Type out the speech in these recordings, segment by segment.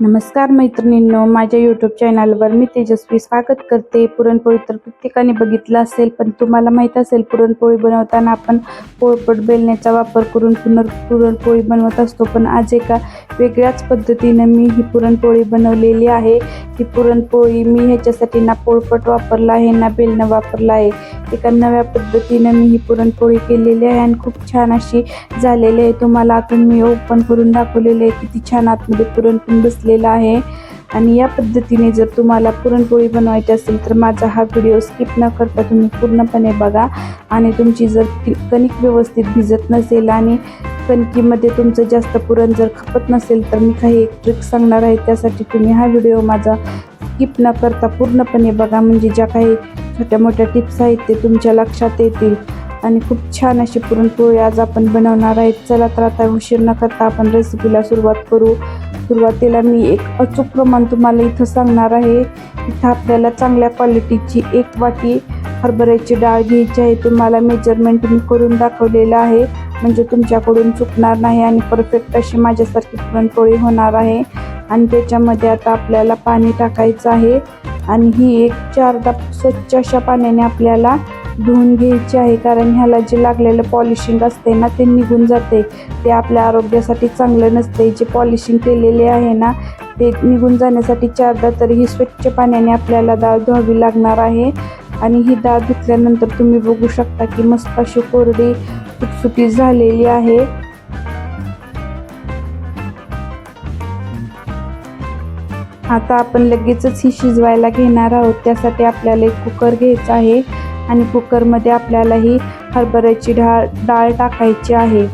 नमस्कार मैत्रिणींनो माझ्या यूट्यूब चॅनलवर मी तेजस्वी स्वागत करते. पुरणपोळी तर प्रत्येकाने बघितलं असेल पण तुम्हाला माहीत असेल पुरणपोळी बनवताना आपण पोळपट बेलण्याचा वापर करून पुनर पुरणपोळी बनवत असतो. पण आज एका वेगळ्याच पद्धतीनं मी ही पुरणपोळी बनवलेली आहे. ही पुरणपोळी मी ह्याच्यासाठी ना पोळपट वापरला आहे ना बेलणं वापरलं आहे. एका नव्या पद्धतीनं मी ही पुरणपोळी केलेली आहे आणि खूप छान अशी झालेली आहे. तुम्हाला आतून मी ओपन करून दाखवलेले आहे किती छान आतमध्ये पुरणपोळी घेतलेला आहे. आणि या पद्धतीने जर तुम्हाला पुरणपोळी बनवायची असेल तर माझा हा व्हिडिओ स्किप न करता तुम्ही पूर्णपणे बघा. आणि तुमची जर कणिक व्यवस्थित भिजत नसेल आणि कणकीमध्ये तुमचं जास्त पुरण जर खपत नसेल तर मी काही एक ट्रिक सांगणार आहे. त्यासाठी तुम्ही हा व्हिडिओ माझा स्किप न करता पूर्णपणे बघा. म्हणजे ज्या काही छोट्या मोठ्या टिप्स आहेत ते तुमच्या लक्षात येतील. आणि खूप छान अशी पुरणपोळी आज आपण बनवणार आहेत. चला तर आता उशीर न करता आपण रेसिपीला सुरुवात करू. सुरुवातीला मी एक अचूक प्रमाण तुम्हाला इथं सांगणार आहे. इथं आपल्याला चांगल्या क्वालिटीची एक वाटी हरभऱ्याची डाळ घ्यायची आहे. तुम्हाला मेजरमेंट मी करून दाखवलेलं आहे. म्हणजे तुमच्याकडून चुकणार नाही आणि परफेक्ट अशी माझ्यासारखी पुरणपोळी होणार आहे. आणि त्याच्यामध्ये आता आपल्याला पाणी टाकायचं आहे. आणि ही एक चारदा स्वच्छ अशा पाण्याने आपल्याला धुवून घ्यायची आहे. कारण ह्याला जे लागलेलं पॉलिशिंग असते ना ते निघून जाते ते आपल्या आरोग्यासाठी चांगलं नसते जे पॉलिशिंग केलेले आहे ना ते निघून जाण्यासाठी चारदा तरी ही स्वच्छ पाण्याने आपल्याला डाळ धुवावी लागणार आहे. आणि ही डाळ धुतल्यानंतर तुम्ही बघू शकता की मस्त अशी कोरडी सुटसुटी झालेली आहे. आता आपण लगेचच ही शिजवायला घेणार आहोत. त्यासाठी आपल्याला एक कुकर घ्यायचा आहे. आणि कुकरमध्ये आपल्याला ही हरभऱ्याची डाळ डाळ टाकायची आहे.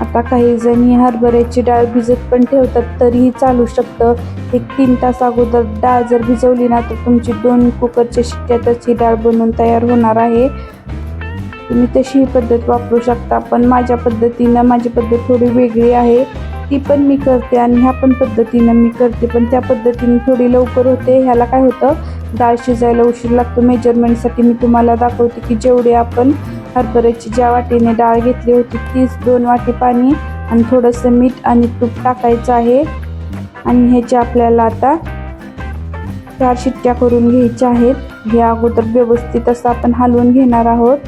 आता काही जण ही हरभऱ्याची डाळ भिजत पण ठेवतात तरीही चालू शकतं. एक तीन तास अगोदर डाळ जर भिजवली ना तर तुमची दोन कुकरच्या शिट्ट्यातच ही डाळ बनवून तयार होणार आहे. तुम्ही तशी ही पद्धत वापरू शकता पण माझ्या पद्धतीनं माझी पद्धत थोडी वेगळी आहे. ती पण मी करते आणि ह्या पण पद्धतीनं मी करते पण त्या पद्धतीने थोडी लवकर होते. ह्याला काय होतं डाळ शिजायला उशीर लागतो. मेजरमेंटसाठी मी तुम्हाला दाखवते की जेवढे आपण हरभऱ्याची ज्या वाटीने डाळ घेतली होती तीच दोन वाटी पाणी आणि थोडंसं मीठ आणि तूप टाकायचं आहे. आणि ह्याचे आपल्याला आता चार शिट्ट्या करून घ्यायच्या आहेत हे अगोदर व्यवस्थित असं आपण हलवून घेणार आहोत.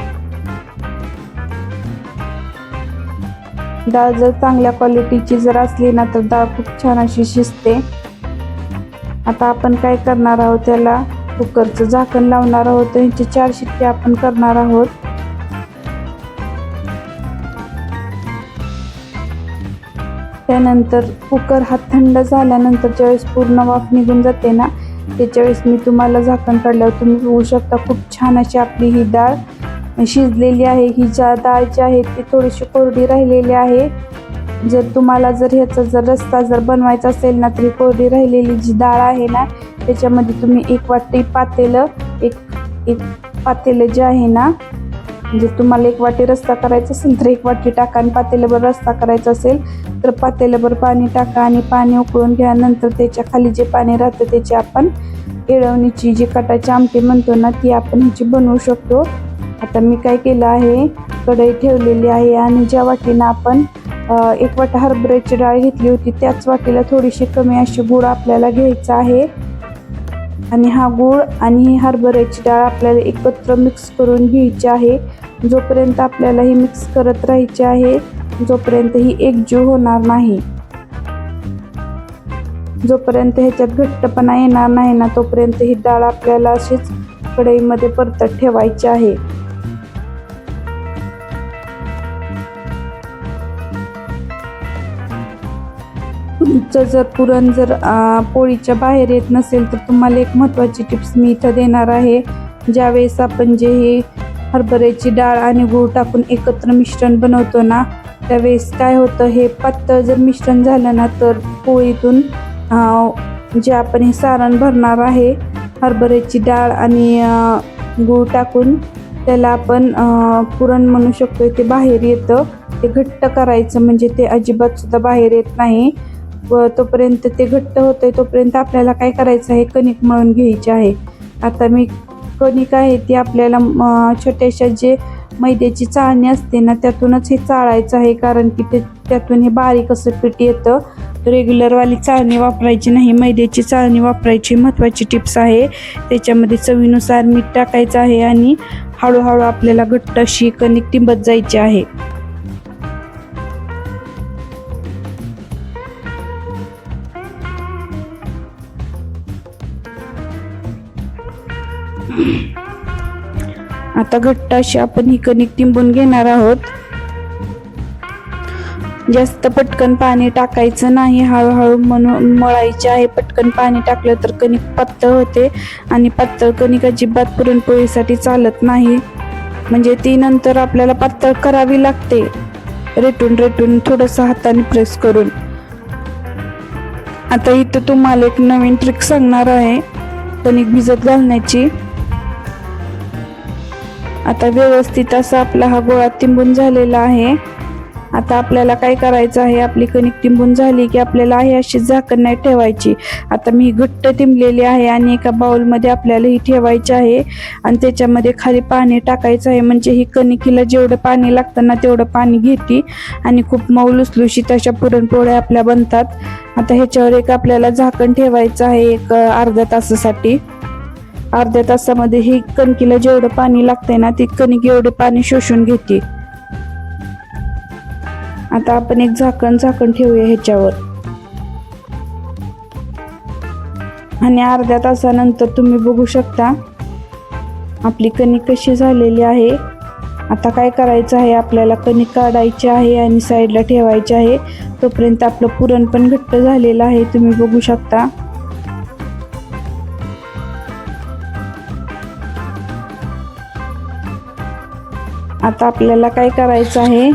डाळ जर चांगल्या क्वालिटीची जर असली ना तर डाळ खूप छान अशी शिजते. आता आपण काय करणार आहोत त्याला? कुकरचं झाकण लावणार आहोत. ह्याचे चार शिट्टे आपण करणार आहोत. त्यानंतर कुकर हा थंड झाल्यानंतर ज्यावेळेस पूर्ण वाफ निघून जाते ना त्याच्या वेळेस मी तुम्हाला झाकण काढल्यावर तुम्ही बघू शकता खूप छान अशी आपली ही डाळ शिजलेली आहे. ही ज्या डाळ जी आहे ती थोडीशी कोरडी राहिलेली आहे. जर तुम्हाला जर ह्याचा जर रस्ता जर बनवायचा असेल ना तरी कोरडी राहिलेली जी डाळ आहे ना त्याच्यामध्ये तुम्ही एक वाटी पातेलं एक एक पातेलं जे आहे ना जर तुम्हाला एक वाटी रस्ता करायचा असेल तर एक वाटी टाका आणि पातेल्यावर रस्ता करायचा असेल तर पातेल्यावर पाणी टाका आणि पाणी उकळून घ्या. नंतर त्याच्याखाली जे पाणी राहतं त्याची आपण येळवणीची जी कटाची आमटी म्हणतो ना ती आपण ह्याची बनवू शकतो. आता मी काय केलं आहे कढई ठेवलेली आहे आणि ज्या वाटीनं आपण एक वाटा हरभऱ्याची डाळ घेतली होती त्याच वाटीला थोडीशी कमी अशी गुळ आपल्याला घ्यायचा आहे. आणि हा गूळ आणि ही हरभऱ्याची डाळ आपल्याला एकत्र मिक्स करून घ्यायची आहे. जोपर्यंत आपल्याला ही मिक्स करत राहायची आहे जोपर्यंत ही एकजीव होणार नाही. जोपर्यंत ह्याच्यात घट्टपणा येणार नाही ना तोपर्यंत ही डाळ आपल्याला अशीच कढईमध्ये परतत ठेवायची आहे. तुमचं जर पुरण जर पोळीच्या बाहेर येत नसेल तर तुम्हाला एक महत्त्वाची टिप्स मी इथं देणार आहे. ज्यावेळेस आपण जे हे हरभऱ्याची डाळ आणि गूळ टाकून एकत्र मिश्रण बनवतो ना त्यावेळेस काय होतं हे पातळ जर मिश्रण झालं ना तर पोळीतून जे आपण हे सारण भरणार आहे हरभऱ्याची डाळ आणि गूळ टाकून त्याला आपण पुरण म्हणू शकतो ते बाहेर येतं. ते घट्ट करायचं म्हणजे ते अजिबातसुद्धा बाहेर येत नाही. व तोपर्यंत ते घट्ट होतंय तोपर्यंत आपल्याला काय करायचं आहे? कणिक मळून घ्यायची आहे. आता मी कणिक आहे ती आपल्याला छोट्याशा जे मैद्याची चाळणी असते ना त्यातूनच हे चाळायचं आहे. कारण की ते त्यातून हे बारीक असं पीठ येतं. रेग्युलरवाली चाळणी वापरायची नाही. मैद्याची चाळणी वापरायची महत्त्वाची टिप्स आहे. त्याच्यामध्ये चवीनुसार मीठ टाकायचं आहे आणि हळूहळू आपल्याला घट्ट अशी कणिक टिंबत जायची आहे. आता घट्ट अशी आपण ही कणिक टिंबून घेणार आहोत. जास्त पटकन पाणी टाकायचं नाही हळूहळू म्हणून मळायचे आहे. पटकन पाणी टाकलं तर कणिक पातळ होते आणि पातळ कणिक अजिबात पुरणपोळीसाठी चालत नाही. म्हणजे ती नंतर आपल्याला पातळ करावी लागते. रेटून रेटून थोडंसं हाताने प्रेस करून. आता इथं तुम्हाला एक नवीन ट्रिक सांगणार आहे. कणिक भिजत घालण्याची. आता व्यवस्थित असा आपला हा गोळा तिंबून झालेला आहे. आता आपल्याला काय करायचं आहे? आपली कणिक तिंबून झाली की आपल्याला आहे अशी झाकण नाही ठेवायची. आता मी घट्ट तिंबलेली आहे आणि एका बाउलमध्ये आपल्याला ही ठेवायची आहे. आणि त्याच्यामध्ये खाली पाणी टाकायचं आहे. म्हणजे ही कणिकीला जेवढं पाणी लागतं ना तेवढं पाणी घेते. आणि खूप मऊ लुसलुशीत अशा पुरणपोळ्या आपल्या बनतात. आता ह्याच्यावर एक आपल्याला झाकण ठेवायचं आहे एक अर्धा तासासाठी. अर्ध्या तासामध्ये ही कणकीला जेवढं पाणी लागतंय ना ती कणिक एवढे पाणी शोषून घेते. आता आपण एक झाकण झाकण ठेवूया ह्याच्यावर. आणि अर्ध्या तासानंतर तुम्ही बघू शकता आपली कणिक कशी झालेली आहे. आता काय करायचं आहे आपल्याला कणिक काढायची आहे आणि साईडला ठेवायची आहे. तोपर्यंत आपलं पुरण पण घट्ट झालेलं आहे तुम्ही बघू शकता. आता आपल्याला काय करायचं आहे?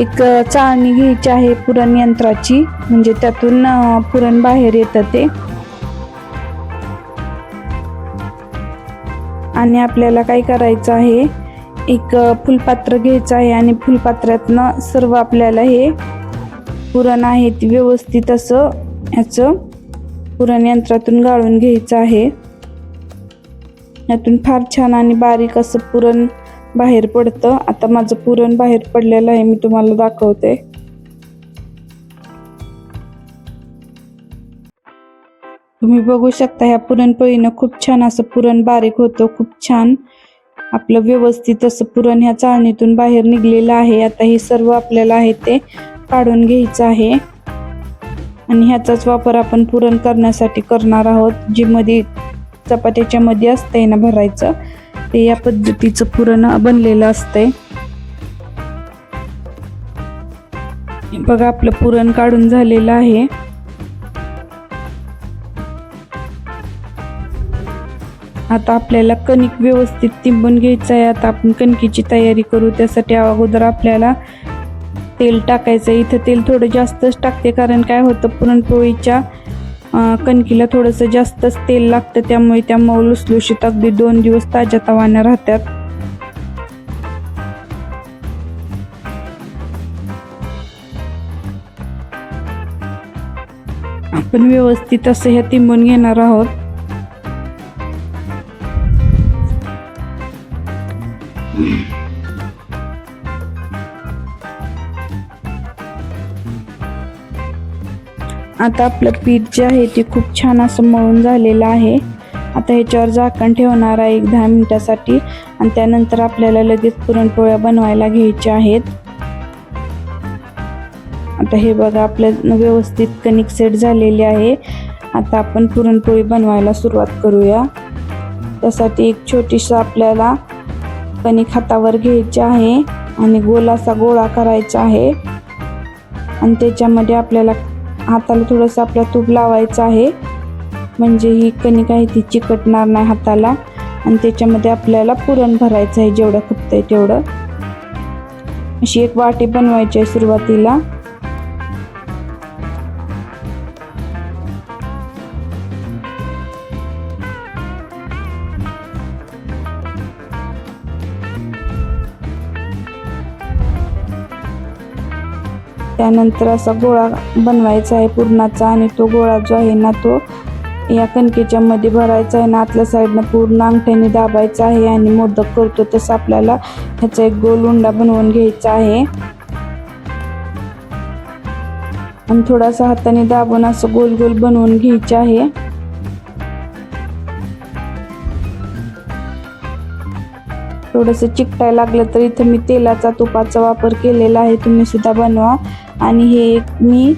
एक चाळणी घ्यायची आहे पुरण यंत्राची. म्हणजे त्यातून पुरण बाहेर येतं ते. आणि आपल्याला काय करायचं आहे? एक फुलपात्र घ्यायचं आहे आणि फुलपात्रातनं सर्व आपल्याला हे पुरण आहे ते व्यवस्थित असं ह्याचं पुरण यंत्रातून गाळून घ्यायचं आहे. यातून फार छान आणि बारीक असं पुरण बाहेर पडतं. आता माझं पुरण बाहेर पडलेलं आहे मी तुम्हाला दाखवते. तुम्ही बघू शकता ह्या पुरणपोळीनं खूप छान असं पुरण बारीक होतं खूप छान. आपलं व्यवस्थित असं पुरण ह्या चाळणीतून बाहेर निघलेलं आहे. आता हे सर्व आपल्याला आहे ते काढून घ्यायचं आहे. आणि ह्याचाच वापर आपण पुरण करण्यासाठी करणार आहोत. जी मध्ये चपात्याच्या मध्ये असतंय ना भरायचं ते या पद्धतीचं पुरण बनलेलं असतंय. बघा आपलं पुरण काढून झालेलं आहे. आता आपल्याला कणिक व्यवस्थित तिंबून घ्यायचं आहे आता आपण कणकीची तयारी करू. त्यासाठी अगोदर आपल्याला तेल टाकायचं आहे इथं तेल थोडं जास्तच टाकते कारण काय होतं पुरणपोळीच्या कणकीला थोडंसं जास्तच तेल लागतं त्यामुळे त्या मऊ लुसलुशीत अगदी दोन दिवस ताज्या तवानं राहतात. आपण व्यवस्थित असं ह्या तिंबून घेणार आहोत. आता आपलं पीठ जे आहे ते खूप छान असं मळून झालेलं आहे. आता ह्याच्यावर झाकण ठेवणार आहे एक दहा मिनटासाठी. आणि त्यानंतर आपल्याला लगेच पुरणपोळ्या बनवायला घ्यायच्या आहेत. आता हे बघा आपलं व्यवस्थित कणिक सेट झालेली आहे. आता आपण पुरणपोळी बनवायला सुरुवात करूया. त्यासाठी एक छोटीशी आपल्याला कणिक हातावर घ्यायची आहे. आणि गोल असा गोळा करायचा आहे. आणि त्याच्यामध्ये आपल्याला हाताला थोडंसं आपला तूप लावायचं आहे. म्हणजे ही कणिक आहे ती चिकटणार नाही हाताला. आणि त्याच्यामध्ये आपल्याला पुरण भरायचं आहे जेवढं खपतंय तेवढं. अशी एक वाटी बनवायची आहे सुरुवातीला. त्यानंतर असा गोळा बनवायचा आहे पुरणाचा आणि तो गोळा जो आहे ना तो या कणकेच्या मध्ये भरायचा आहे ना आतल्या साईडनं पूर्ण अंगठ्याने दाबायचा आहे आणि मोदक करतो तसं आपल्याला ह्याचा एक गोल उंडा बनवून घ्यायचा आहे. आणि थोडासा हाताने दाबून असं गोल गोल बनवून घ्यायचे आहे. थोडंसं चिकटाय लागलं तर इथं मी तेलाचा तुपाचा वापर केलेला आहे. तुम्ही सुद्धा बनवा. आणि हे एक मी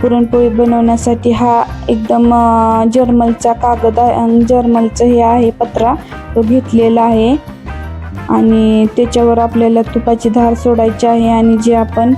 पुरणपोळी बनवण्यासाठी हा एकदम जर्मलचा कागद आहे जर्मलचं हे आहे पत्रा तो घेतलेला आहे. आणि त्याच्यावर आपल्याला तुपाची धार सोडायची आहे आणि जे आपण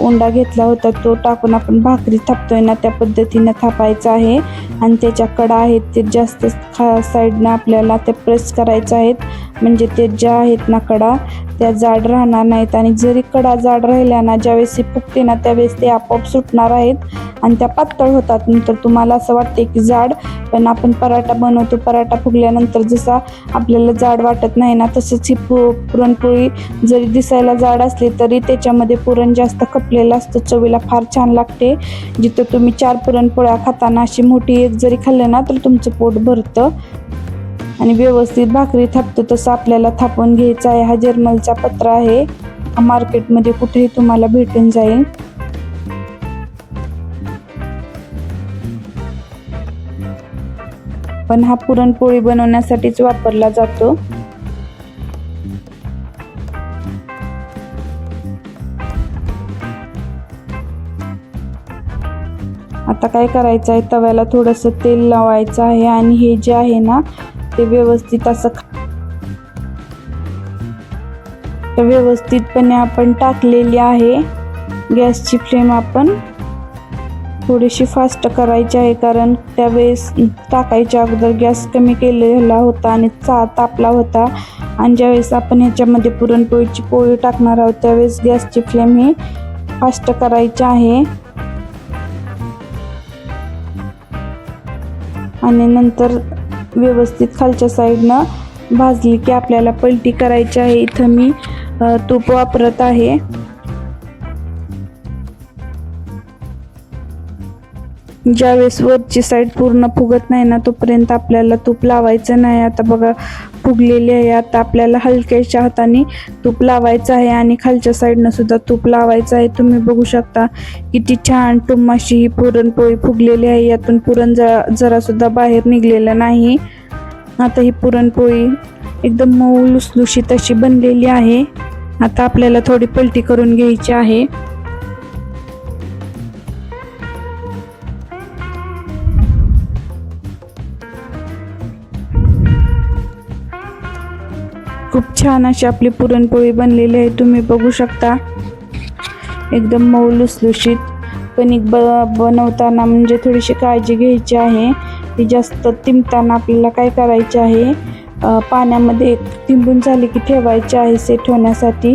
उंडा घेतला होता तो टाकून आपण भाकरी थापतोय ना त्या पद्धतीनं थापायचं आहे. आणि त्याच्या कडा आहेत ते जास्त खा साईडनं आपल्याला ते प्रेस करायचं आहेत. म्हणजे ते ज्या आहेत ना कडा त्या जाड राहणार नाहीत आणि जरी कडा जाड राहिल्या ना ज्यावेळेस ही फुगते ना त्यावेळेस ते आपोआप सुटणार आहेत आणि त्या पातळ होतात. नंतर तुम्हाला असं वाटते की जाड पण आपण पराठा बनवतो. पराठा फुगल्यानंतर जसा आपल्याला जाड वाटत नाही ना तसंच ही पु पुरणपोळी जरी दिसायला जाड असली तरी त्याच्यामध्ये पुरण जास्त खपलेलं असतं. चवीला फार छान लागते. जिथं तुम्ही चार पुरणपोळ्या खाताना अशी मोठी एक जरी खाल्ले ना तर तुमचं पोट भरतं. आणि व्यवस्थित भाकरी थापतो तसं आपल्याला थापून घ्यायचा आहे. हा जर्मलचा पत्रा आहे. हा मार्केटमध्ये कुठेही तुम्हाला भेटून जाईल. पण हा पुरणपोळी बनवण्यासाठीच वापरला जातो. आता काय करायचं आहे? तव्याला थोडंसं तेल लावायचं आहे आणि हे जे आहे ना ते व्यवस्थित असं व्यवस्थितपणे आपण टाकलेली आहे. गॅसची फ्लेम आपण थोडीशी फास्ट करायची आहे कारण त्यावेळेस टाकायच्या अगोदर गॅस कमी केलेला होता आणि चा तापला होता. आणि ज्यावेळेस आपण ह्याच्यामध्ये पुरणपोळीची पोळी टाकणार आहोत त्यावेळेस गॅसची फ्लेम ही फास्ट करायची आहे. आणि नंतर व्यवस्थित खालच्या साईडनं भाजली की आपल्याला पलटी करायची आहे. इथं मी तूप वापरत आहे. ज्यावेळेस वरची साईड पूर्ण फुगत नाही ना तोपर्यंत आपल्याला तूप लावायचं नाही. आता बघा फुगलेली आहे. आता आपल्याला हलक्याच्या हाताने तूप लावायचं आहे आणि खालच्या साईडनं सुद्धा तूप लावायचं आहे. तुम्ही बघू शकता किती छान टुम्माशी ही पुरणपोळी फुगलेली आहे. यातून पुरण जरा जरासुद्धा बाहेर निघलेलं नाही. आता ही पुरणपोळी एकदम मऊ लुसलुशीत अशी बनलेली आहे. आता आपल्याला थोडी पलटी करून घ्यायची आहे. खूप छान अशी आपली पुरणपोळी बनलेली आहे. तुम्ही बघू शकता. एकदम मऊ लुसलुशीत. कणिक ब बनवताना म्हणजे थोडीशी काळजी घ्यायची आहे. ती जास्त तिंबताना आपल्याला काय करायचे आहे? पाण्यामध्ये तिंबून झाली की ठेवायचे आहे सेट होण्यासाठी.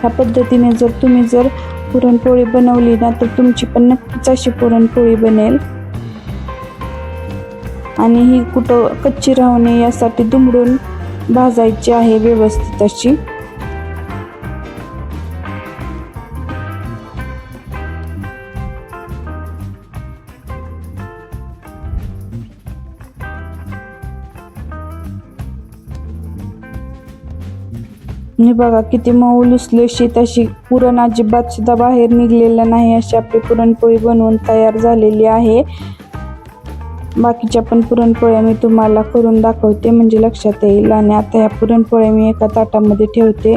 ह्या पद्धतीने जर तुम्ही जर पुरणपोळी बनवली ना तर तुमची पण नक्कीच अशी पुरणपोळी बनेल. आणि ही कुठं कच्ची राहू नये यासाठी दुमडून भाजायची आहे व्यवस्थित अशी बघा किती मऊ लुसलुशीत अशी पुरण अजिबात सुद्धा बाहेर निघलेलं नाही. अशी आपली पुरणपोळी बनवून तयार झालेली आहे. बाकीच्या पण पुरणपोळ्या मी तुम्हाला करून दाखवते म्हणजे लक्षात येईल. आणि आता ह्या पुरणपोळ्या मी एका ताटामध्ये ठेवते.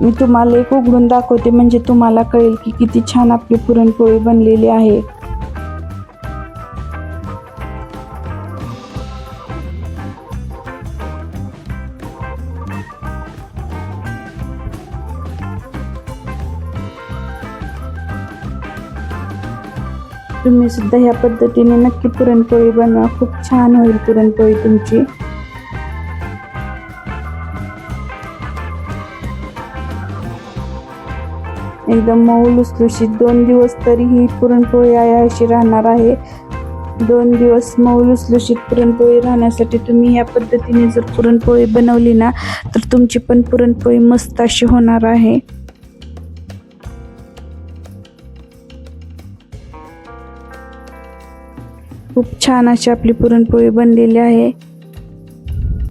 मी तुम्हाला एक उघडून दाखवते म्हणजे तुम्हाला कळेल की किती छान आपली पुरणपोळी बनलेली आहे. तुम्ही सुद्धा ह्या पद्धतीने नक्की पुरणपोळी बनवा. खूप छान होईल पुरणपोळी तुमची. एकदम मऊ लुसलुशीत. दोन दिवस तरी ही पुरणपोळी आहे अशी राहणार आहे. दोन दिवस मऊ लुसलुशीत पुरणपोळी राहण्यासाठी तुम्ही या पद्धतीने जर पुरणपोळी बनवली ना तर तुमची पण पुरणपोळी मस्त अशी होणार आहे. खूप छान अशी आपली पुरणपोळी बनलेली आहे.